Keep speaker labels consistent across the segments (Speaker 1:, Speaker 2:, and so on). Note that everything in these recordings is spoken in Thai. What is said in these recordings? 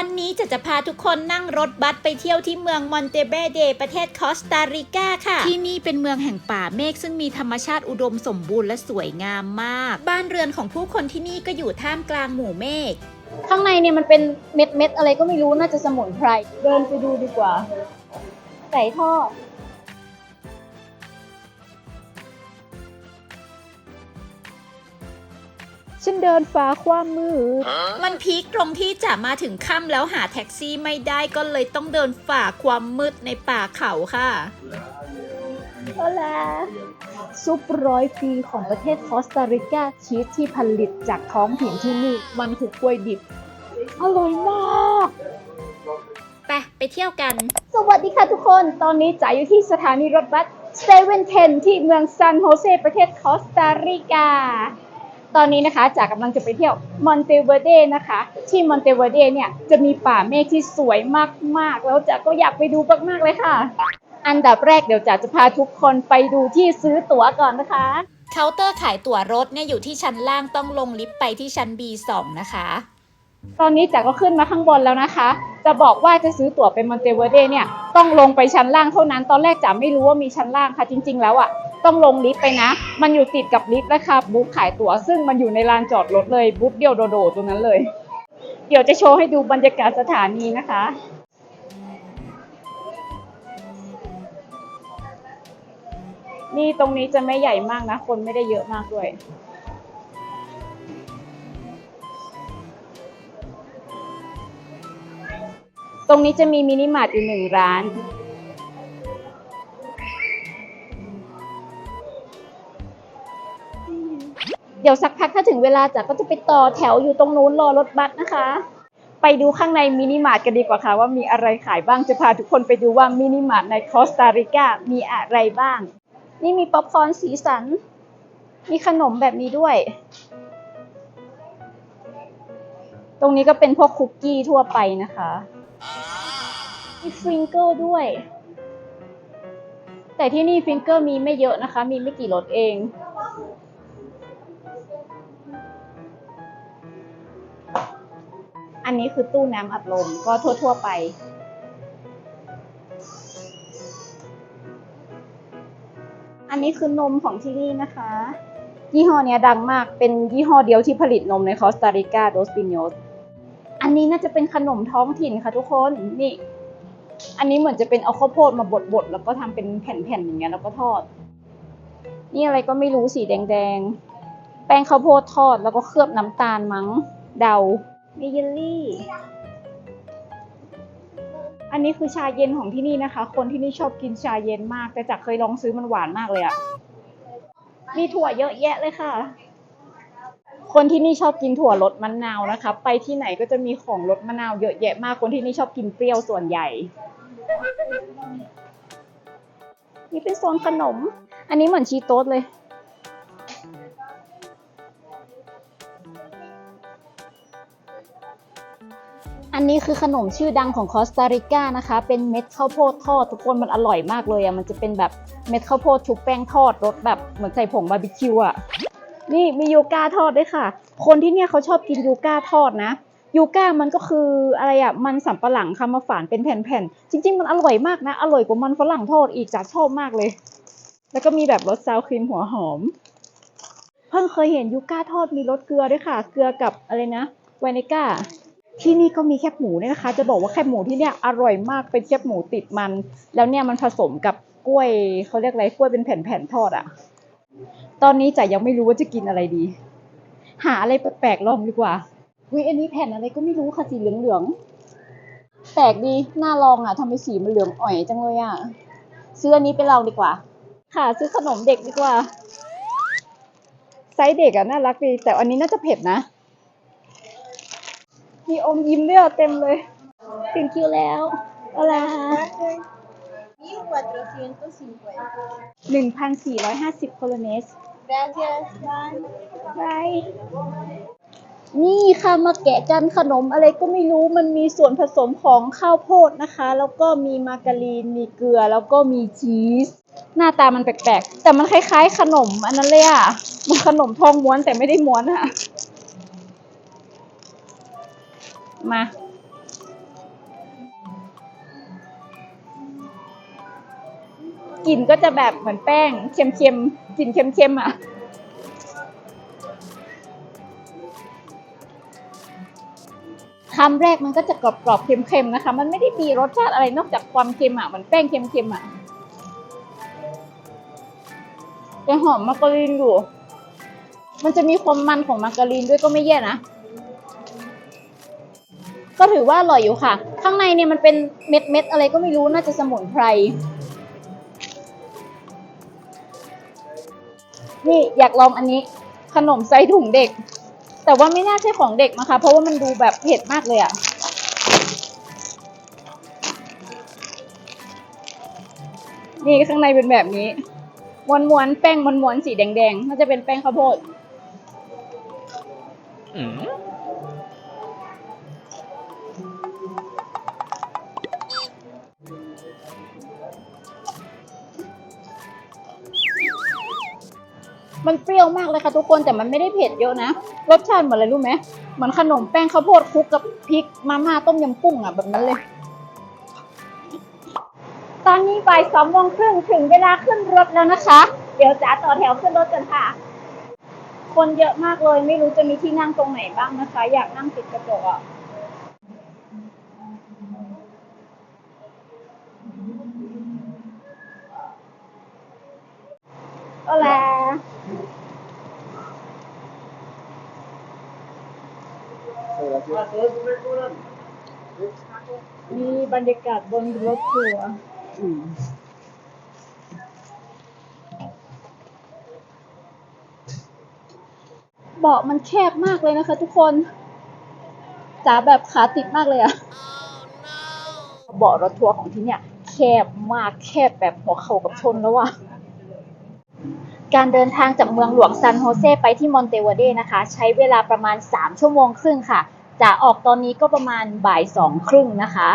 Speaker 1: วันนี้จะจะพาทุกคนนั่งรถบัสไปเที่ยวที่เมืองมอนเตเบเดประเทศคอสตาริกาค่ะ ที่นี่เป็นเมืองแห่งป่าเมฆซึ่งมีธรรมชาติอุดมสมบูรณ์และสวยงามมาก บ้านเรือนของผู้คนที่นี่ก็อยู่ท่ามกลางหมู่เมฆ
Speaker 2: ข้างในเนี่ยมันเป็นเม็ดเม็ดๆอะไรก็ไม่รู้น่าจะสมุนไพรเดินไปดูดีกว่าไก่ทอด ฉันเดินฟ้าความมืด
Speaker 1: มันพีคตรงที่จะมาถึงค่ำแล้วหาแท็กซี่ไม่ได้ก็เลยต้องเดินฝ่าความมืดในป่าเขาค่ะ
Speaker 2: โอลาซุปร้อยปีของประเทศคอสตาริกาชีสที่ผลิตจากท้องถิ่นที่นี่ มันคือกล้วยดิบ อร่อยมาก
Speaker 1: ไปไปเที่ยวกัน
Speaker 2: สวัสดีค่ะทุกคน ตอนนี้จ๋าอยู่ที่สถานีรถบัสเซเว่นเทนที่เมืองซานโฮเซประเทศคอสตาริกา ตอนนี้นะคะจ๋ากำลังจะไปเที่ยวมอนเตเวเดนะคะ ที่มอนเตเวเดเนี่ยจะมีป่าเมฆที่สวยมากๆ แล้วจ๋าก็อยากไปดูมากๆเลยค่ะ อันดับแรกเดี๋ยวจ๋าจะพาทุกคนไปดูที่ซื้อตั๋วก่อนนะคะ
Speaker 1: เคาน์เตอร์ขายตั๋วรถเนี่ยอยู่ที่ชั้นล่างต้องลงลิฟต์ไปที่ชั้น B2 นะคะ
Speaker 2: ตอนนี้จ๋าก็ขึ้นมาข้างบนแล้วนะคะ จะบอกว่าจะซื้อตั๋วไปมอนเตเวเดเนี่ยต้องลงไปชั้นล่างเท่านั้น ตอนแรกจ๋าไม่รู้ว่ามีชั้นล่างค่ะจริง ๆ แล้วอะ ต้องลงลิฟต์ไปนะ มันอยู่ติดกับลิฟต์นะคะบูธขายตั๋ว ซึ่งมันอยู่ในลานจอดรถเลยบูธเดียวโดดๆตรงนั้นเลย เดี๋ยวจะโชว์ให้ดูบรรยากาศสถานีนะคะนี่ตรงนี้จะไม่ใหญ่มากนะ คนไม่ได้เยอะมากด้วย ตรงนี้จะมีมินิมาร์ทอยู่หนึ่งร้าน ดี๋ยวสักพักถ้าถึงเวลาจ๋าก็จะไปต่อแถวอยู่ตรงนู้นรอรถบัสนะคะ ไปดูข้างในมินิมาร์ทกันดีกว่าค่ะว่ามีอะไรขายบ้างจะพาทุกคนไปดูว่ามินิมาร์ทในคอสตาริกามีอะไรบ้าง นี่มีป๊อปคอร์นสีสัน มีขนมแบบนี้ด้วย ตรงนี้ก็เป็นพวกคุกกี้ทั่วไปนะคะ มีฟิงเกิลด้วย แต่ที่นี่ฟิงเกิลมีไม่เยอะนะคะ มีไม่กี่รสเอง อันนี้คือตู้น้ำอัดลมก็ทั่ว ๆ ไป อันนี้คือนมของที่นี่นะคะ ยี่ห้อเนี้ยดังมากเป็นยี่ห้อเดียวที่ผลิตนมในคอสตาริกาโดสปิโนสอันนี้น่าจะเป็นขนมท้องถิ่นค่ะทุกคนนี่ อันนี้เหมือนจะเป็นเอาข้าวโพดมาบดๆแล้วก็ทำเป็นแผ่นๆอย่างเงี้ยแล้วก็ทอด นี่อะไรก็ไม่รู้สีแดงๆ แป้งข้าวโพดทอดแล้วก็เคลือบน้ำตาลมั้งเดา มีเยลลี่ อันนี้คือชาเย็นของที่นี่นะคะ คนที่นี่ชอบกินชาเย็นมาก แต่จากเคยลองซื้อมันหวานมากเลยอะมีถั่วเยอะแยะเลยค่ะ คนที่นี่ชอบกินถั่วรสมะนาวนะคะ ไปที่ไหนก็จะมีของรสมะนาวเยอะแยะมาก คนที่นี่ชอบกินเปรี้ยวส่วนใหญ่ นี่เป็นโซนขนม อันนี้เหมือนชีโต๊ดเลย อันนี้คือขนมชื่อดังของคอสตาริกานะคะ เป็นเม็ดข้าวโพดทอดทุกคนมันอร่อยมากเลยอะมันจะเป็นแบบเม็ดข้าวโพดชุบแป้งทอดรสแบบเหมือนใส่ผงบาร์บีคิวอะนี่มียูกาทอดด้วยค่ะ คนที่เนี่ยเขาชอบกินยูกาทอดนะยูก้ามันก็คืออะไรอะมันสำปะหลังค่ะมาฝานเป็นแผ่นๆ จริง ๆ มันอร่อยมากนะ อร่อยกว่ามันฝรั่งทอดอีกจ้ะชอบมากเลย แล้วก็มีแบบรสซาวครีมหัวหอม เพิ่งเคยเห็นยูก้าทอดมีรสเกลือด้วยค่ะ เกลือกับอะไรนะไวเนก้า ที่นี่ก็มีแคบหมูเนี่ยนะคะ จะบอกว่าแคบหมูที่เนี่ยอร่อยมากเป็นแคบหมูติดมัน แล้วเนี่ยมันผสมกับกล้วยเขาเรียกอะไรกล้วยเป็นแผ่นๆทอดอะตอนนี้จ๋ายังไม่รู้ว่าจะกินอะไรดี หาอะไรแปลกๆลองดีกว่าวิอันนี้แผ่นอะไรก็ไม่รู้ค่ะสีเหลืองๆแปลกดีน่าลองอะทำไมสีมันเหลืองอ่อยจังเลยอะซื้ออันนี้ไปลองดีกว่า ค่ะ ซื้อขนมเด็กดีกว่าไซส์เด็กอะน่ารักดีแต่อันนี้น่าจะเผ็ดนะ มีอมยิ้มด้วยอะเต็มเลย ถึงคิวแล้วเอาละ
Speaker 3: 1450.
Speaker 2: หนึ่งพันสี่ร้อยห้าสิบโคโลเนส
Speaker 3: Gracias.
Speaker 2: ไปนี่ค่ะมาแกะกันขนมอะไรก็ไม่รู้มันมีส่วนผสมของข้าวโพดนะคะ แล้วก็มีมาการีนมีเกลือแล้วก็มีชีส หน้าตามันแปลกๆ แต่มันคล้ายๆ ขนมอันนั้นเลยอะมันขนมทองม้วนแต่ไม่ได้ม้วนอะ มา กลิ่นก็จะแบบเหมือนแป้ง เค็มๆกลิ่นเค็มๆอะคำแรกมันก็จะกรอบๆเค็มๆนะคะ มันไม่ได้มีรสชาติอะไรนอกจากความเค็มอะเหมือนแป้งเค็มๆอะแต่หอมมาการีนอยู่ มันจะมีความมันของมาการีนด้วยก็ไม่แย่นะ ก็ถือว่าอร่อยอยู่ค่ะ ข้างในเนี่ยมันเป็นเม็ดเม็ดอะไรก็ไม่รู้น่าจะสมุนไพร นี่อยากลองอันนี้ขนมไส้ถุงเด็ก แต่ว่าไม่น่าใช่ของเด็กนะคะ เพราะว่ามันดูแบบเผ็ดมากเลยอะนี่ข้างในเป็นแบบนี้ม้วนม้วนๆแป้งม้วนม้วนๆสีแดงๆน่าจะเป็นแป้งข้าวโพดมั มันเปรี้ยวมากเลยค่ะทุกคนแต่มันไม่ได้เผ็ดเยอะนะ รสชาติเหมือนอะไรรู้ไหมเหมือนขนมแป้งข้าวโพดคลุกกับพริกมาม่าต้มยำกุ้งอะแบบนั้นเลย ตอนนี้บ่ายสองโมงครึ่งถึงเวลาขึ้นรถแล้วนะคะ เดี๋ยวจ๋าต่อแถวขึ้นรถกันค่ะ คนเยอะมากเลยไม่รู้จะมีที่นั่งตรงไหนบ้างนะคะ อยากนั่งติดกระจกอะ Hola มีบรรยากาศบนรถทัวร์เบาะมันแคบมากเลยนะคะทุกคนจ๋าแบบขาติดมากเลยอะเบาะรถทัวร์ของที่เนี่ย แคบมากแคบแบบหัวเข่ากับชนแล้วอะการเดินทางจากเมืองหลวงซานโฮเซไปที่มอนเตวเดนะคะ ใช้เวลาประมาณ 3 ชั่วโมงครึ่งค่ะ จะออกตอนนี้ก็ประมาณบ่ายสองครึ่งนะคะ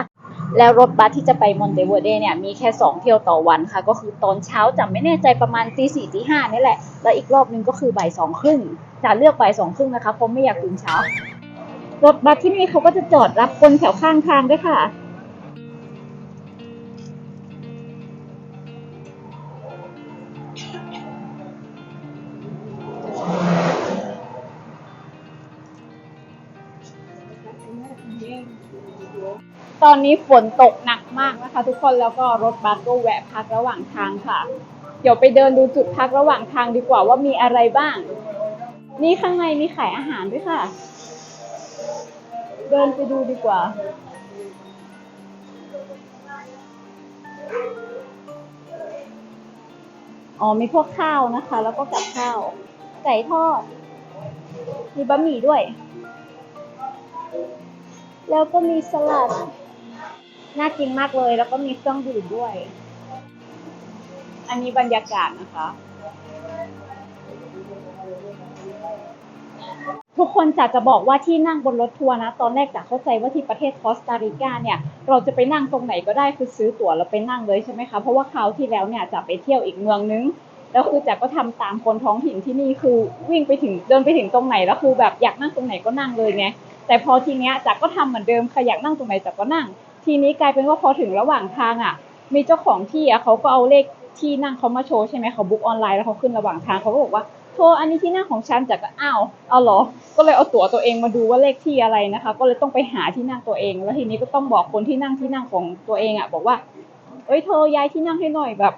Speaker 2: แล้วรถบัสที่จะไปมอนเตเวเดเนี่ยมีแค่ 2 เที่ยวต่อวันค่ะ ก็คือตอนเช้าจำไม่แน่ใจประมาณตีสี่ตีห้านี่แหละ แล้วอีกรอบนึงก็คือบ่ายสองครึ่งจะเลือกบ่ายสองครึ่งนะคะเพราะไม่อยากตื่นเช้ารถบัสที่นี่เขาก็จะจอดรับคนแถวข้างทางด้วยค่ะ ตอนนี้ฝนตกหนักมากนะคะ ทุกคนแล้วก็รถบัสก็แวะพักระหว่างทางค่ะ เดี๋ยวไปเดินดูจุดพักระหว่างทางดีกว่าว่ามีอะไรบ้าง นี่ข้างในมีขายอาหารด้วยค่ะ เดินไปดูดีกว่าอ๋อมีพวกข้าวนะคะ แล้วก็กับข้าว ไก่ทอด มีบะหมี่ด้วย แล้วก็มีสลัด น่ากินมากเลย แล้วก็มีเครื่องดื่มด้วย อันนี้บรรยากาศนะคะ ทุกคนจะจะบอกว่าที่นั่งบนรถทัวร์นะ ตอนแรกจะเข้าใจว่าที่ประเทศคอสตาริกาเนี่ย เราจะไปนั่งตรงไหนก็ได้คือซื้อตั๋วแล้วไปนั่งเลยใช่ไหมคะ เพราะว่าคราวที่แล้วเนี่ยจะไปเที่ยวอีกเมืองนึงแล้วคือจากก็ทำตามคนท้องถิ่นที่นี่คือวิ่งไปถึงเดินไปถึงตรงไหนแล้วคือแบบอยากนั่งตรงไหนก็นั่งเลยไงแต่พอทีเนี้ยจากก็ทำเหมือนเดิมใครอยากนั่งตรงไหนจากก็นั่ง ทีนี้กลายเป็นว่าพอถึงระหว่างทางอะ มีเจ้าของที่อะเขาก็เอาเลขที่นั่งเขามาโชว์ใช่ไหมเขาบุ๊กออนไลน์แล้วเขาขึ้นระหว่างทางเขาก็บอกว่าโทรอันนี้ที่นั่งของฉันจากก็อ้าวเอาเหรอ ก็เลยเอาตั๋วตัวเองมาดูว่าเลขที่อะไรนะคะ ก็เลยต้องไปหาที่นั่งตัวเอง แล้วทีนี้ก็ต้องบอกคนที่นั่งที่นั่งของตัวเองอะ บอกว่า เอ้ยเธอย้ายที่นั่งให้หน่อยแบบ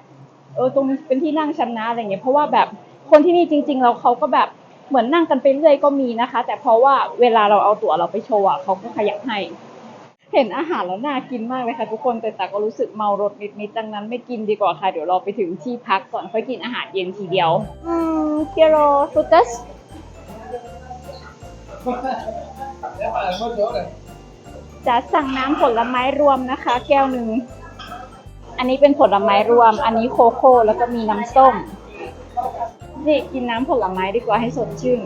Speaker 2: เออตรงนี้เป็นที่นั่งฉันนะอะไรเงี้ยเพราะว่าแบบคนที่นี่จริงๆแล้วเขาก็แบบเหมือนนั่งกันไปเรื่อยก็มีนะคะ แต่เพราะว่าเวลาเราเอาตั๋วเราไปโชว์อะเขาก็ขยับให้ เห็นอาหารแล้วน่ากินมากเลยค่ะทุกคนแต่ต่ก็รู้สึกเมารถนิดๆดังนั้นไม่กินดีกว่าค่ะ เดี๋ยวเราไปถึงที่พักก่อนค่อยกินอาหารเย็นทีเดียว อืมเคโรฟุตัส จะสั่งน้ำผลไม้รวมนะคะ แก้วหนึ่ง อันนี้เป็นผลไม้รวม อันนี้โคโค่แล้วก็มีน้ำส้ม นี่กินน้ำผลไม้ดีกว่าให้สดชื่น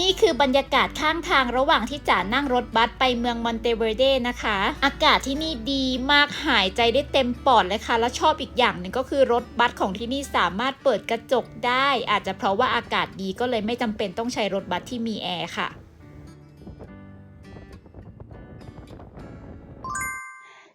Speaker 1: นี่คือบรรยากาศข้างทางระหว่างที่จ๋านั่งรถบัสไปเมืองมอนเตเวเดนะคะ อากาศที่นี่ดีมากหายใจได้เต็มปอดเลยค่ะ แล้วชอบอีกอย่างหนึ่งก็คือรถบัสของที่นี่สามารถเปิดกระจกได้ อาจจะเพราะว่าอากาศดีก็เลยไม่จำเป็นต้องใช้รถบัสที่มีแอร์ค่ะ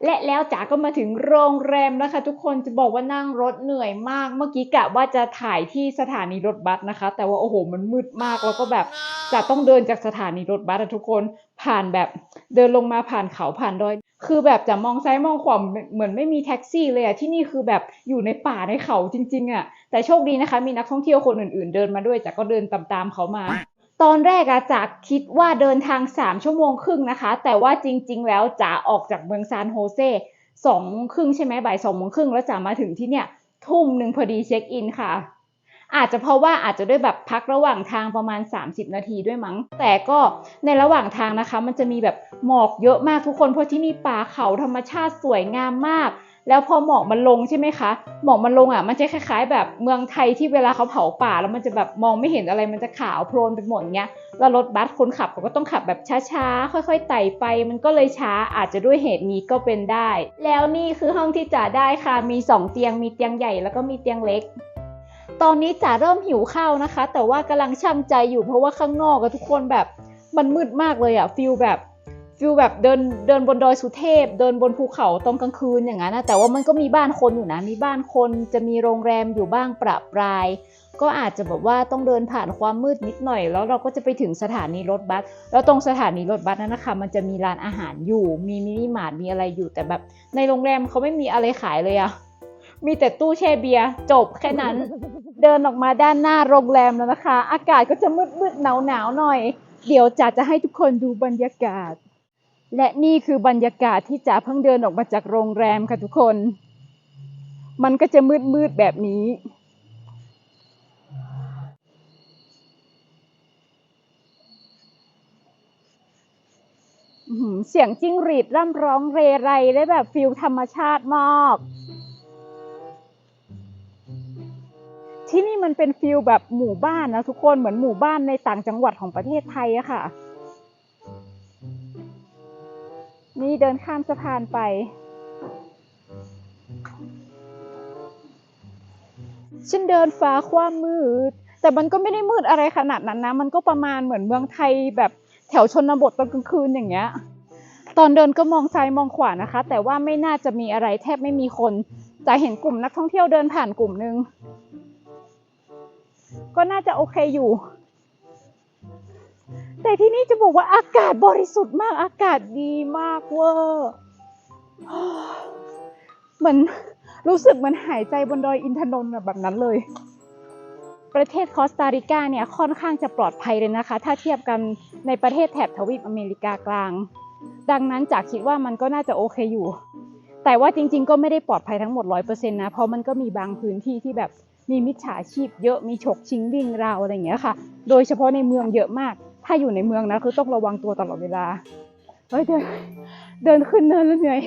Speaker 2: และแล้วจ๋าก็มาถึงโรงแรมแล้วค่ะทุกคนจะบอกว่านั่งรถเหนื่อยมาก เมื่อกี้กะว่าจะถ่ายที่สถานีรถบัสนะคะ แต่ว่าโอ้โหมันมืดมากแล้วก็แบบจะต้องเดินจากสถานีรถบัสอะทุกคนผ่านแบบเดินลงมาผ่านเขาผ่านดอย คือแบบจะมองซ้ายมองขวาเหมือนไม่มีแท็กซี่เลยอะที่นี่คือแบบอยู่ในป่าในเขาจริง ๆอะแต่โชคดีนะคะ มีนักท่องเที่ยวคนอื่น ๆ เดินมาด้วยจ๋าก็เดินตามๆเขามา ตอนแรกอะจ๋าคิดว่าเดินทาง 3 ชั่วโมงครึ่งนะคะ แต่ว่าจริง ๆ แล้วจ๋าออกจากเมืองซานโฮเซสองโมงครึ่งใช่ไหมบ่ายสองโมงครึ่งแล้วจ๋ามาถึงที่เนี่ยทุ่มหนึ่งพอดีเช็คอินค่ะ อาจจะเพราะว่าอาจจะด้วยแบบพักระหว่างทางประมาณ 30 นาทีด้วยมั้ง แต่ก็ในระหว่างทางนะคะ มันจะมีแบบหมอกเยอะมากทุกคนเพราะที่นี่ป่าเขาธรรมชาติสวยงามมาก แล้วพอหมอกมันลงใช่ไหมคะ หมอกมันลงอะ มันจะคล้าย ๆ แบบเมืองไทยที่เวลาเขาเผาป่าแล้วมันจะแบบมองไม่เห็นอะไรมันจะขาวโพลนไปหมดเงี้ย แล้วรถบัสคนขับเขาก็ต้องขับแบบช้าๆ ค่อยๆไต่ไป มันก็เลยช้าอาจจะด้วยเหตุนี้ก็เป็นได้ แล้วนี่คือห้องที่จ๋าได้ค่ะ มี 2 เตียง มีเตียงใหญ่แล้วก็มีเตียงเล็กตอนนี้จ๋าเริ่มหิวข้าวนะคะ แต่ว่ากำลังช่ำใจอยู่เพราะว่าข้างนอกอะทุกคนแบบมันมืดมากเลยอะฟิลแบบ ฟิลแบบเดินเดินบนดอยสุเทพ เดินบนภูเขาตอนกลางคืนอย่างนั้นนะแต่ว่ามันก็มีบ้านคนอยู่นะ มีบ้านคนจะมีโรงแรมอยู่บ้างประปราย ก็อาจจะแบบว่าต้องเดินผ่านความมืดนิดหน่อย แล้วเราก็จะไปถึงสถานีรถบัส แล้วตรงสถานีรถบัสนั้นนะคะ มันจะมีร้านอาหารอยู่ มีมินิมาร์ทมีอะไรอยู่แต่แบบ ในโรงแรมเขาไม่มีอะไรขายเลยอะมีแต่ตู้แช่เบียร์จบแค่นั้น เดินออกมาด้านหน้าโรงแรมแล้วนะคะ อากาศก็จะมืดมืดหนาวหนาวหน่อย เดี๋ยวจ๋าจะให้ทุกคนดูบรรยากาศ และนี่คือบรรยากาศที่จ๋าเพิ่งเดินออกมาจากโรงแรมค่ะทุกคน มันก็จะมืดมืดๆแบบนี้ เสียงจิ้งหรีดร่ำร้องเรไรได้แบบฟิลธรรมชาติมาก ที่นี่มันเป็นฟิลแบบหมู่บ้านนะทุกคนเหมือนหมู่บ้านในต่างจังหวัดของประเทศไทยอะค่ะ นี่เดินข้ามสะพานไป ฉันเดินฟ้าความมืด แต่มันก็ไม่ได้มืดอะไรขนาดนั้นนะ มันก็ประมาณเหมือนเมืองไทยแบบแถวชนบทตอนกลางคืนอย่างเงี้ย ตอนเดินก็มองซ้ายมองขวานะคะ แต่ว่าไม่น่าจะมีอะไรแทบไม่มีคน จะเห็นกลุ่มนักท่องเที่ยวเดินผ่านกลุ่มนึง ก็น่าจะโอเคอยู่ แต่ที่นี่จะบอกว่าอากาศบริสุทธิ์มากอากาศดีมากเวอร์เหมือนรู้สึกเหมือนหายใจบนดอยอินทนนท์แบบนั้นเลย ประเทศคอสตาริกาเนี่ยค่อนข้างจะปลอดภัยเลยนะคะ ถ้าเทียบกันในประเทศแถบทวีปอเมริกากลาง ดังนั้นจากคิดว่ามันก็น่าจะโอเคอยู่ แต่ว่าจริง ๆ ก็ไม่ได้ปลอดภัยทั้งหมด 100%นะ เพราะมันก็มีบางพื้นที่ที่แบบมีมิจฉาชีพเยอะมีฉกชิงวิ่งราวอะไรอย่างเงี้ยค่ะ โดยเฉพาะในเมืองเยอะมาก ถ้าอยู่ในเมืองนะคือต้องระวังตัวตลอดเวลาเฮ้ยเดินเดินขึ้นเนินแล้วเหนื่อย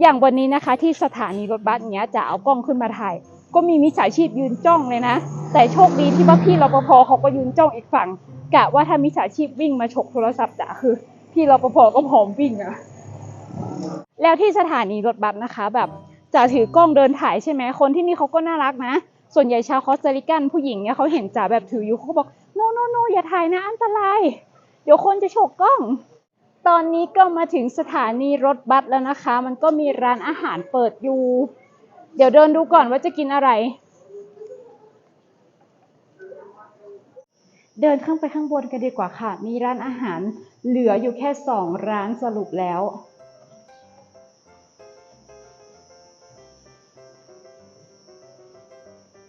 Speaker 2: อย่างวันนี้นะคะ ที่สถานีรถบัสเนี้ยจะเอากล้องขึ้นมาถ่าย ก็มีมิจฉาชีพยืนจ้องเลยนะ แต่โชคดีที่ว่าพี่รปภเขาก็ยืนจ้องอีกฝั่งกะว่าถ้ามิจฉาชีพวิ่งมาฉกโทรศัพท์จ๋าคือ พี่รปภก็พร้อมวิ่งอะแล้วที่สถานีรถบัสนะคะ แบบจ๋าถือกล้องเดินถ่ายใช่ไหมคนที่นี่เขาก็น่ารักนะ ส่วนใหญ่ชาวคอสตาริกันผู้หญิงเนี่ยเขาเห็นจ๋าแบบถืออยู่เขาก็บอก โนโนโนอย่าถ่ายนะอันตราย เดี๋ยวคนจะฉกกล้อง ตอนนี้ก็มาถึงสถานีรถบัสแล้วนะคะ มันก็มีร้านอาหารเปิดอยู่ เดี๋ยวเดินดูก่อนว่าจะกินอะไร เดินข้างไปข้างบนกันดีกว่าค่ะ มีร้านอาหารเหลืออยู่แค่สองร้านสรุปแล้ว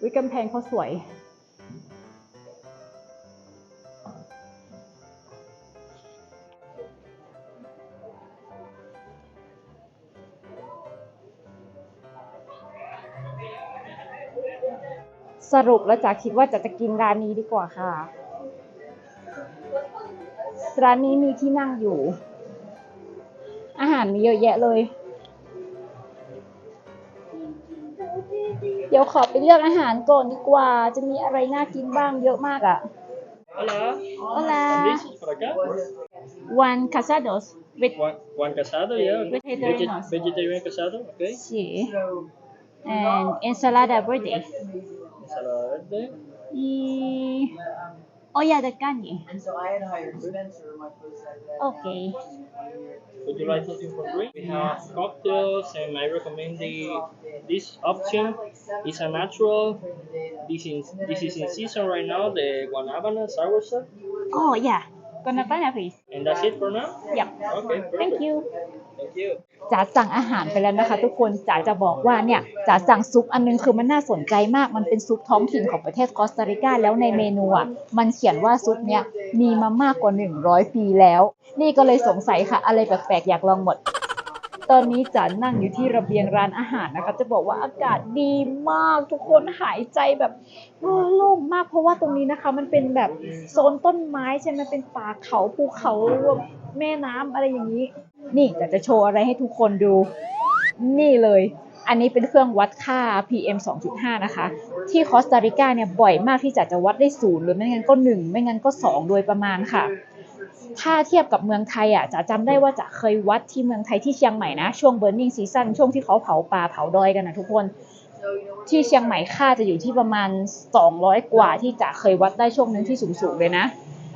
Speaker 2: วิกำแพงเขาสวย สรุปแล้วจ๋าคิดว่าจะจะกินร้านนี้ดีกว่าค่ะ ร้านนี้มีที่นั่งอยู่ อาหารมีเยอะแยะเลย เดี๋ยวขอไปเลือกอาหารก่อนดีกว่า จะมีอะไรน่ากินบ้างเยอะมากอะ่ะ
Speaker 4: Hola.
Speaker 2: Hola.
Speaker 4: Andrés, por acá.
Speaker 2: one casados with
Speaker 4: Juan, Juan Casado, yeah. okay.
Speaker 2: Vegetarianos.
Speaker 4: Vege- vegetarian Casado, okay.
Speaker 2: sí and ensalada verde
Speaker 4: Ensalada verde.
Speaker 2: y oh, olla de carne
Speaker 5: And so I had hired Spencer, my co-sec.
Speaker 2: okay
Speaker 4: Would you like something for drink? We have cocktails, and I recommend the this option. It's a natural. This is this is in season right now. The guanabana sour sauce,
Speaker 2: oh yeah gonna buy please
Speaker 4: and that's it for now.
Speaker 2: yep
Speaker 4: Okay, perfect.
Speaker 2: thank you
Speaker 4: Thank you.
Speaker 2: จ๋าสั่งอาหารไปแล้วนะคะ ทุกคนจ๋าจะบอกว่าเนี่ยจ๋าสั่งซุปอันนึงคือมันน่าสนใจมากมันเป็นซุปท้องถิ่นของประเทศคอสตาริกาแล้วในเมนูอะมันเขียนว่าซุปเนี่ยมีมามากกว่า 100 ปีแล้ว นี่ก็เลยสงสัยค่ะ อะไรแปลกๆอยากลองหมด ตอนนี้จ๋านั่งอยู่ที่ระเบียงร้านอาหารนะคะ จะบอกว่าอากาศดีมากทุกคนหายใจแบบโล่งมากเพราะว่าตรงนี้นะคะ มันเป็นแบบโซนต้นไม้ใช่ไหมเป็นป่าเขาภูเขาแม่น้ำอะไรอย่างนี้ นี่แต่จะโชว์อะไรให้ทุกคนดู นี่เลย อันนี้เป็นเครื่องวัดค่า PM 2.5 นะคะ ที่คอสตาริกาเนี่ยบ่อยมากที่จะจะวัดได้ศูนย์หรือไม่งั้นก็หนึ่งไม่งั้นก็สองโดยประมาณค่ะ ถ้าเทียบกับเมืองไทยอะจะจำได้ว่าจะเคยวัดที่เมืองไทยที่เชียงใหม่นะ ช่วงเบ r ร์ i ิ g งซีซันช่วงที่เขาเผาป่าเผาดอยกันนะทุกคนที่เชียงใหม่ค่าจะอยู่ที่ประมาณ 200 กว่าที่จะเคยวัดได้ช่วงนึงที่สูงๆเลยนะ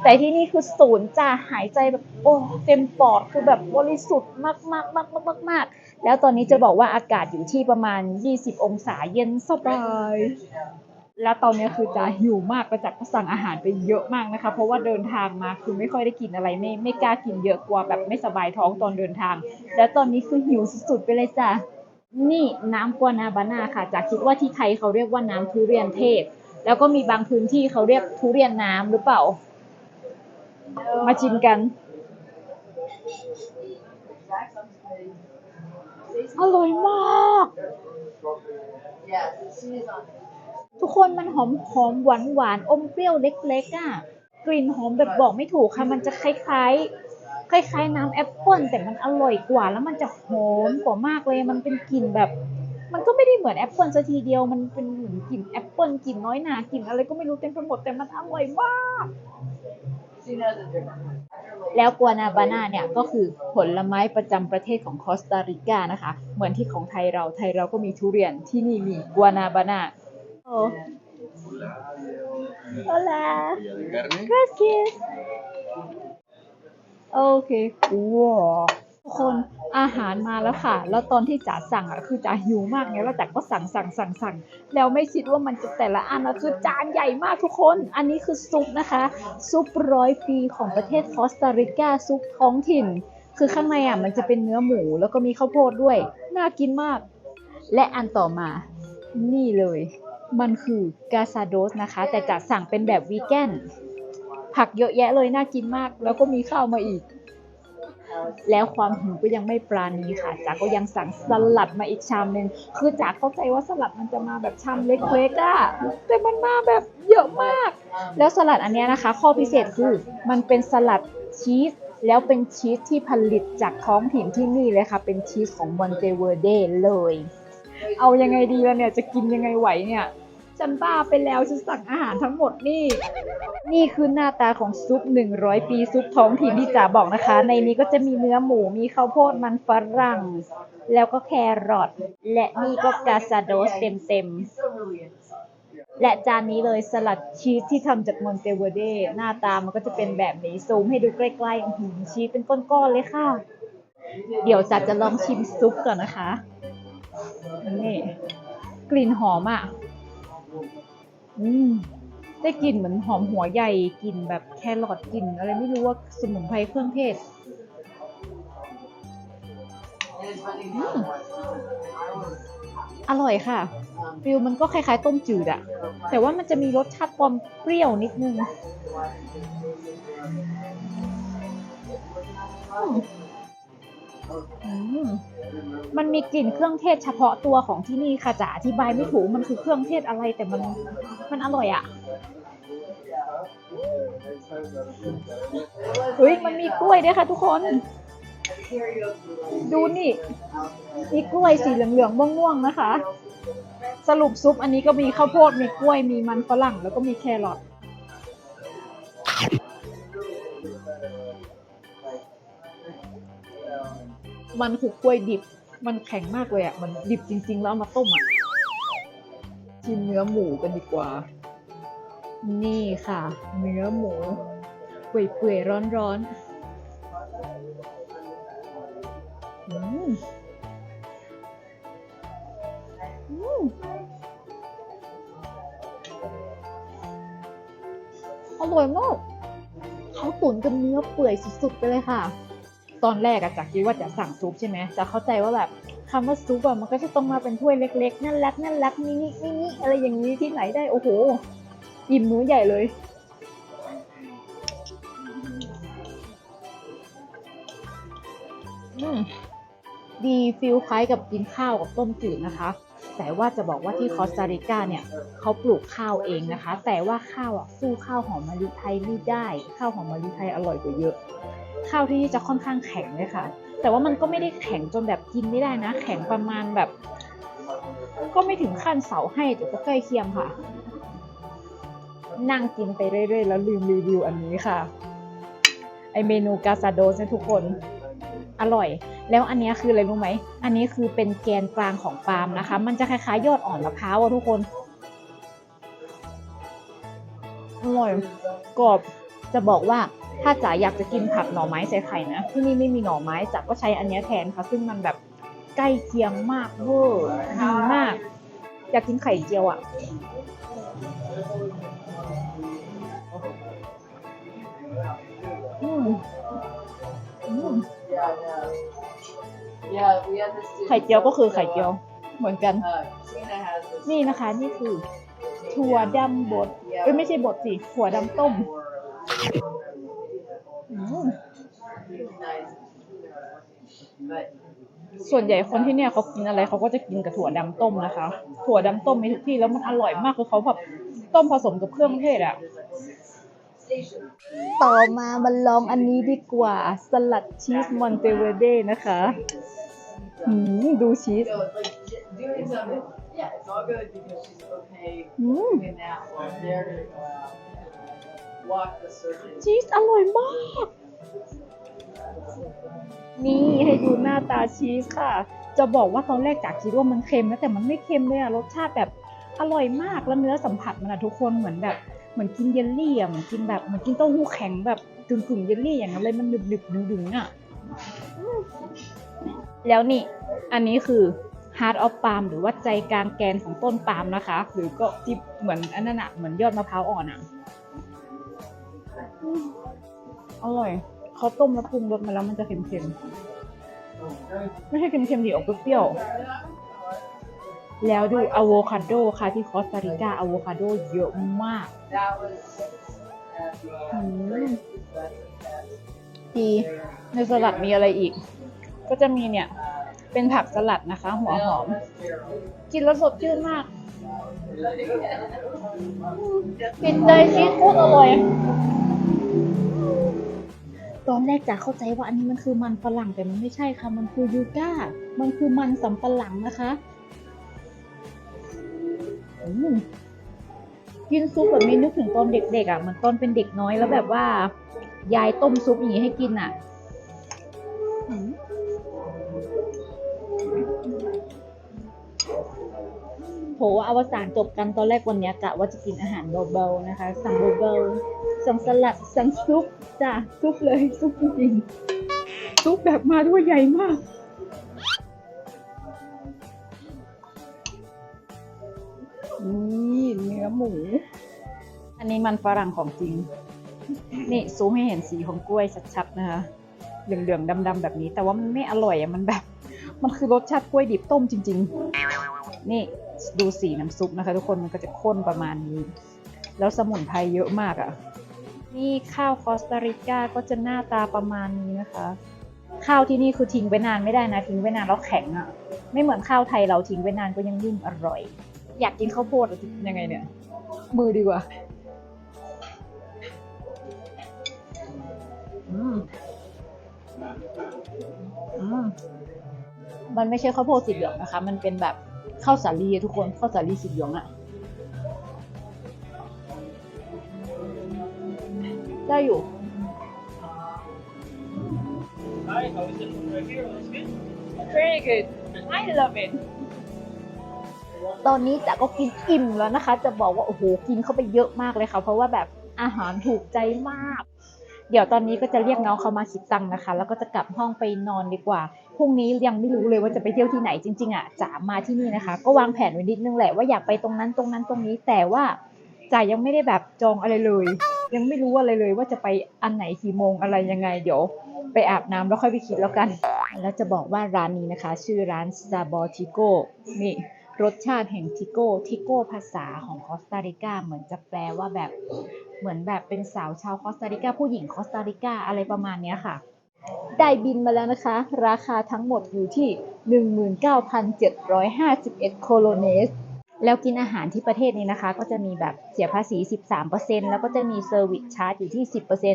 Speaker 2: แต่ที่นี่คือศูนย์จ้าหายใจแบบโอ้เต็มปอดคือแบบบริสุทธิ์มากมากมากมากมากมากแล้วตอนนี้จะบอกว่าอากาศอยู่ที่ประมาณ 20 องศาเย็นสบาย แล้วตอนนี้คือจะหิวมากประจักษ์ก็สั่งอาหารไปเยอะมากนะคะ เพราะว่าเดินทางมาคือไม่ค่อยได้กินอะไรไม่ไม่กล้ากินเยอะกลัวแบบไม่สบายท้องตอนเดินทาง แล้วตอนนี้คือหิวสุดๆไปเลยจ้ะนี่น้ำกวนาบานาค่ะจากคิดว่าที่ไทยเขาเรียกว่าน้ำทุเรียนเทศ แล้วก็มีบางพื้นที่เขาเรียกทุเรียนน้ำหรือเปล่า มาชิมกันอร่อยมาก ทุกคนมันหอมหอมหวานหวานอมเปรี้ยวเล็กๆอะกลิ่นหอมแบบบอกไม่ถูกค่ะ มันจะคล้ายๆ คล้ายๆ น้ำแอปเปิ้ลแต่มันอร่อยกว่าแล้วมันจะหอมกว่ามากเลย มันเป็นกลิ่นแบบ มันก็ไม่ได้เหมือนแอปเปิ้ลซะทีเดียว มันเป็นเหมือนกลิ่นแอปเปิ้ลกลิ่นน้อยหนากลิ่นอะไรก็ไม่รู้เต็มไปหมดแต่มันอร่อยมาก แล้วกัวนาบานาเนี่ยก็คือผลไม้ประจำประเทศของคอสตาริกานะคะ เหมือนที่ของไทยเราไทยเราก็มีทุเรียนที่นี่มีกัวนาบานา โอ้ Hola Gracias โอเคว้าว ทุกคนอาหารมาแล้วค่ะ แล้วตอนที่จ๋าสั่งอะคือจ๋าหิวมากไงแล้วจ๋าก็สั่งสั่งสั่งสั่งแล้วไม่คิดว่ามันจะแต่ละอันนะคือจานใหญ่มากทุกคน อันนี้คือซุปนะคะ ซุปร้อยปีของประเทศคอสตาริกาซุปท้องถิ่น คือข้างในอะมันจะเป็นเนื้อหมูแล้วก็มีข้าวโพดด้วย น่ากินมาก และอันต่อมา นี่เลย มันคือกาซาโดสนะคะ แต่จ๋าสั่งเป็นแบบวีแกนผักเยอะแยะเลยน่ากินมาก แล้วก็มีข้าวมาอีก แล้วความหิวก็ยังไม่ปราณีค่ะจ๋าก็ยังสั่งสลัดมาอีกชามหนึ่งคือจ๋าเข้าใจว่าสลัดมันจะมาแบบชามเล็กๆอะแต่มันมาแบบเยอะมาก แล้วสลัดอันเนี้ยนะคะ ข้อพิเศษคือมันเป็นสลัดชีสแล้วเป็นชีสที่ผลิตจากท้องถิ่นที่นี่เลยค่ะ เป็นชีสของมอนเตเวอร์เดเลย เอายังไงดีล่ะเนี่ย จะกินยังไงไหวเนี่ย ฉันบ้าไปแล้วฉันสั่งอาหารทั้งหมดนี่ นี่คือหน้าตาของซุป 100 ปีซุปท้องถิ่นที่จ๋าบอกนะคะ ในนี้ก็จะมีเนื้อหมูมีข้าวโพดมันฝรั่ง แล้วก็แครอทและนี่ก็กาซาโดสเต็มๆ และจานนี้เลยสลัดชีสที่ทำจากมอนเตเวเดหน้าตามันก็จะเป็นแบบนี้ซูมให้ดูใกล้ๆหือชีสเป็นก้อนๆเลยค่ะ เดี๋ยวจัดจะลองชิมซุปก่อนนะคะนี่กลิ่นหอมอะ อืมได้กลิ่นเหมือนหอมหัวใหญ่กลิ่นแบบแครอทกลิ่นอะไรไม่รู้ว่าสมุนไพรเครื่องเทศอร่อยค่ะฟิลมันก็คล้ายๆ ต้มจืดอะแต่ว่ามันจะมีรสชาติความเปรี้ยวนิดนึง มันมีกลิ่นเครื่องเทศเฉพาะตัวของที่นี่ค่ะจะอธิบายไม่ถูกมันคือเครื่องเทศอะไรแต่มันมันอร่อยอะเฮ้ยมันมีกล้วยด้วยค่ะทุกคน ดูนี่ มีกล้วยสีเหลืองๆม่วงๆนะคะ สรุปซุปอันนี้ก็มีข้าวโพดมีกล้วยมีมันฝรั่งแล้วก็มีแครอท มันคือกล้วยดิบ มันแข็งมากเลยอะ มันดิบจริง ๆ แล้วมาต้มอะชิมเนื้อหมูกันดีกว่า นี่ค่ะ เนื้อหมูเปื่อยๆร้อนๆอืมอืมอร่อยมากเขาตุ๋นกับเนื้อเปื่อยสุดๆไปเลยค่ะ ตอนแรกอะจากคิดว่าจะสั่งซุปใช่ไหมจะเข้าใจว่าแบบคำว่าซุปอะมันก็จะต้องมาเป็นถ้วยเล็กๆน่ารักน่ารักมินิมินิอะไรอย่างนี้ที่ไหนได้โอ้โหอิ่มมื้อใหญ่เลย ดีฟิลคล้ายกับกินข้าวกับต้มจืดนะคะ แต่ว่าจะบอกว่าที่คอสตาริกาเนี่ยเขาปลูกข้าวเองนะคะ แต่ว่าข้าวอะสู้ข้าวหอมมะลิไทยไม่ได้ ข้าวหอมมะลิไทยอร่อยกว่าเยอะ ข้าวที่นี่จะค่อนข้างแข็งเลยค่ะ แต่ว่ามันก็ไม่ได้แข็งจนแบบกินไม่ได้นะ แข็งประมาณแบบ ก็ไม่ถึงขั้นเสาให้แต่ก็ใกล้เคียงค่ะ นั่งกินไปเรื่อยๆ แล้วลืมรีวิวอันนี้ค่ะ ไอเมนูกาซาโดสเนี่ยทุกคน อร่อย แล้วอันนี้คืออะไรรู้ไหม อันนี้คือเป็นแกนกลางของปาล์มนะคะ มันจะคล้ายๆยอดอ่อนมะพร้าวอะทุกคน อร่อยกรอบ จะบอกว่าถ้าจ๋าอยากจะกินผัดหน่อไม้ใส่ไข่นะ ที่นี่ไม่มีหน่อไม้จ๋าก็ใช้อันนี้แทนค่ะ ซึ่งมันแบบใกล้เคียงมากเวอร์ดีมาก อยากกินไข่เจียวอะอืมอืม
Speaker 5: Yeah, yeah. Yeah, we had this.
Speaker 2: ไข่เจียวก็คือไข่เจียว เหมือนกัน
Speaker 5: Uh, Tina has this.
Speaker 2: นี่นะคะ นี่คือ ถั่วดำบดเอ้ยไม่ใช่บดสิถั่วดำต้ม อืม
Speaker 5: Nice. But
Speaker 2: ส่วนใหญ่คนที่เนี่ยเขากินอะไรเขาก็จะกินกับถั่วดำต้มนะคะ ถั่วดำต้มมีทุกที่แล้วมันอร่อยมากคือเขาแบบต้มผสมกับเครื่องเทศอะ ต่อมามาลองอันนี้ดีกว่า สลัดชีสมอนเตเวเดนะคะอืมดูชีส
Speaker 5: so it's like j- doing something. Yeah, it's all good because she's okay
Speaker 2: อืม
Speaker 5: doing that while they're gonna go out, walk the circuit.
Speaker 2: ชีสอร่อยมาก นี่ให้ดูหน้าตาชีสค่ะ จะบอกว่าตอนแรกจากคิดว่ามันเค็มนะแต่มันไม่เค็มเลยอะรสชาติแบบอร่อยมากแล้วเนื้อสัมผัสมันอะทุกคนเหมือนแบบ เหมือนกินเยลลี่อะเหมือนกินแบบเหมือนกินเต้าหู้แข็งแบบกึ่งกึ่งๆเยลลี่อย่างนั้นเลยมันดึบดึบดึงดึงๆอะแล้วนี่อันนี้คือ heart of palm หรือว่าใจกลางแกนของต้นปาล์มนะคะ หรือก็ที่เหมือนอันนั้นอะเหมือนยอดมะพร้าวอ่อนอะอร่อยเขาต้มแล้วปรุงรสมาแล้วมันจะเค็มๆ ไม่ใช่เค็มๆดิออกเปรี้ยวๆ แล้วดูอะโวคาโดค่ะที่คอสตาริกาอะโวคาโดเยอะมาก
Speaker 5: That was. uh,
Speaker 2: อืมดีในสลัดมีอะไรอีก ก็จะมีเนี่ย เป็นผักสลัดนะคะ หัวหอม กินแล้วสดชื่นมากติดใจชีสโคตรอร่อยตอนแรกจะเข้าใจว่าอันนี้มันคือมันฝรั่งแต่มันไม่ใช่ค่ะ มันคือยูก้า มันคือมันสำปะหลังนะคะอืม กินซุปแบบนี้นึกถึงตอนเด็กๆอะเหมือนตอนเป็นเด็กน้อยแล้วแบบว่า ยายต้มซุปอย่างนี้ให้กินอะโหอวสานจบกันตอนแรกวันนี้กะว่าจะกินอาหารเบาๆนะคะ สั่งเบาๆสั่งสลัดสั่งซุปจ้ะซุปเลยซุปจริงซุปแบบมาด้วยใหญ่มาก มูอันนี้มันฝรั่งของจริง นี่ซูมให้เห็นสีของกล้วยชัดๆนะคะ เหลืองๆดำๆแบบนี้ แต่ว่ามันไม่อร่อยอะมันแบบ มันคือรสชาติกล้วยดิบต้มจริง ๆ นี่ดูสีน้ำซุปนะคะ ทุกคนมันก็จะข้นประมาณนี้ แล้วสมุนไพรเยอะมากอะ่ะนี่ข้าวคอสตาริกาก็จะหน้าตาประมาณนี้นะคะ ข้าวที่นี่คือทิ้งไว้นานไม่ได้นะ ทิ้งไว้นานแล้วแข็งอะ่ะไม่เหมือนข้าวไทยเราทิ้งไว้นานก็ยังยุ่มอร่อย อยากกินข้าวโพดอะยังไงเนี่ย มือดีกว่าอืมอืมมันไม่ใช่ข้าวโพดสีเหลืองนะคะ มันเป็นแบบข้าวสาลีทุกคนข้าวสาลีสีเหลืองอะได้อยู่ very good I love it ตอนนี้จ๋าก็กินอิ่มแล้วนะคะ จะบอกว่าโอ้โหกินเข้าไปเยอะมากเลยค่ะ เพราะว่าแบบอาหารถูกใจมาก เดี๋ยวตอนนี้ก็จะเรียกน้องเขามาคิดตังค์นะคะ แล้วก็จะกลับห้องไปนอนดีกว่าพรุ่งนี้ยังไม่รู้เลยว่าจะไปเที่ยวที่ไหนจริง ๆอะจ๋ามาที่นี่นะคะ ก็วางแผนไว้นิดนึงแหละว่าอยากไปตรงนั้นตรงนั้นตรงนี้ แต่ว่าจ๋ายังไม่ได้แบบจองอะไรเลย ยังไม่รู้อะไรเลยว่าจะไปอันไหนกี่โมงอะไรยังไงเดี๋ยวไปอาบน้ำแล้วค่อยไปคิดแล้วกัน แล้วจะบอกว่าร้านนี้นะคะ ชื่อร้าน s t a r b o t i c o นี่ รสชาติแห่งทิโก้ ทิโก้ภาษาของคอสตาริกาเหมือนจะแปลว่าแบบเหมือนแบบเป็นสาวชาวคอสตาริกาผู้หญิงคอสตาริกาอะไรประมาณนี้ค่ะ ได้บินมาแล้วนะคะ ราคาทั้งหมดอยู่ที่ 19,751 โคโลเนส แล้วกินอาหารที่ประเทศนี้นะคะ ก็จะมีแบบเสียภาษี 13%แล้วก็จะมีเซอร์วิสชาร์จอยู่ที่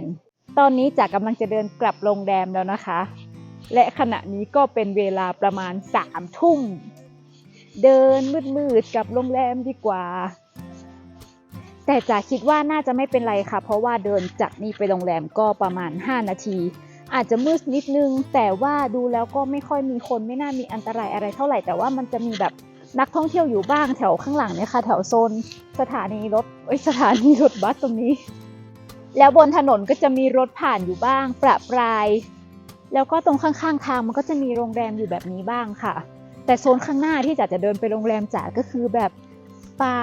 Speaker 2: 10%ตอนนี้จากกำลังจะเดินกลับโรงแรมแล้วนะคะ และขณะนี้ก็เป็นเวลาประมาณ3ทุ่ม เดินมืดๆกลับโรงแรมดีกว่า แต่จ๋าคิดว่าน่าจะไม่เป็นไรค่ะ เพราะว่าเดินจากนี่ไปโรงแรมก็ประมาณ 5 นาที อาจจะมืดนิดนึง แต่ว่าดูแล้วก็ไม่ค่อยมีคนไม่น่ามีอันตรายอะไรเท่าไหร่แต่ว่ามันจะมีแบบนักท่องเที่ยวอยู่บ้างแถวข้างหลังเนี่ยค่ะ แถวโซนสถานีรถเอ้ยสถานีรถบัสตรงนี้ แล้วบนถนนก็จะมีรถผ่านอยู่บ้าง ประปราย แล้วก็ตรงข้างๆทางมันก็จะมีโรงแรมอยู่แบบนี้บ้างค่ะ แต่โซนข้างหน้าที่จ๋าจะเดินไปโรงแรมจ๋าก็คือแบบป่า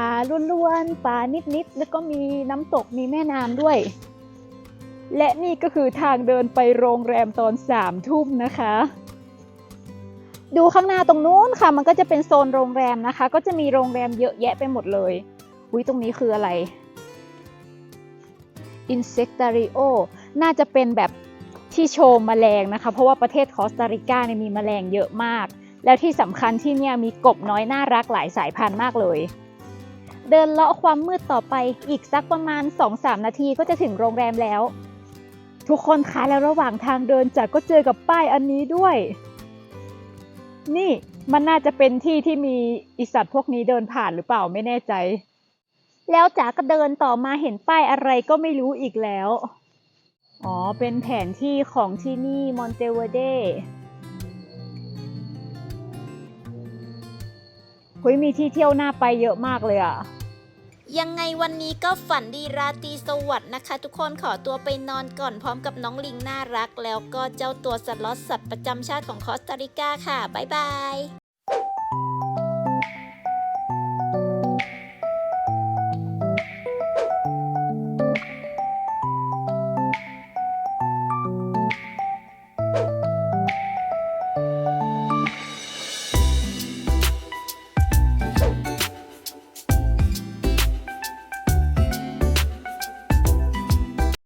Speaker 2: ล้วนๆป่านิดๆแล้วก็มีน้ำตกมีแม่น้ำด้วย และนี่ก็คือทางเดินไปโรงแรมตอนสามทุ่มนะคะ ดูข้างหน้าตรงนู้นค่ะ มันก็จะเป็นโซนโรงแรมนะคะ ก็จะมีโรงแรมเยอะแยะไปหมดเลยอุ้ยตรงนี้คืออะไร Insectario น่าจะเป็นแบบที่โชว์แมลงนะคะ เพราะว่าประเทศคอสตาริกาเนี่ยมีแมลงเยอะมาก แล้วที่สำคัญที่เนี่ยมีกบน้อยน่ารักหลายสายพันธุ์มากเลย เดินเลาะความมืดต่อไปอีกสักประมาณ 2-3 นาทีก็จะถึงโรงแรมแล้ว ทุกคนคะแล้วระหว่างทางเดินจากก็เจอกับป้ายอันนี้ด้วย นี่มันน่าจะเป็นที่ที่มีอีสัตว์พวกนี้เดินผ่านหรือเปล่าไม่แน่ใจ แล้วจ๋าก็เดินต่อมาเห็นป้ายอะไรก็ไม่รู้อีกแล้ว อ๋อ เป็นแผนที่ของที่นี่มอนเตเวเด ฮ้ยมีที่เที่ยวน่าไปเยอะมากเลยอะ
Speaker 1: ยังไงวันนี้ก็ฝันดีราตรีสวัสดิ์นะคะ ทุกคนขอตัวไปนอนก่อนพร้อมกับน้องลิงน่ารัก แล้วก็เจ้าตัวสล็อตสัตว์ประจำชาติของคอสตาริกาค่ะ บ๊ายบาย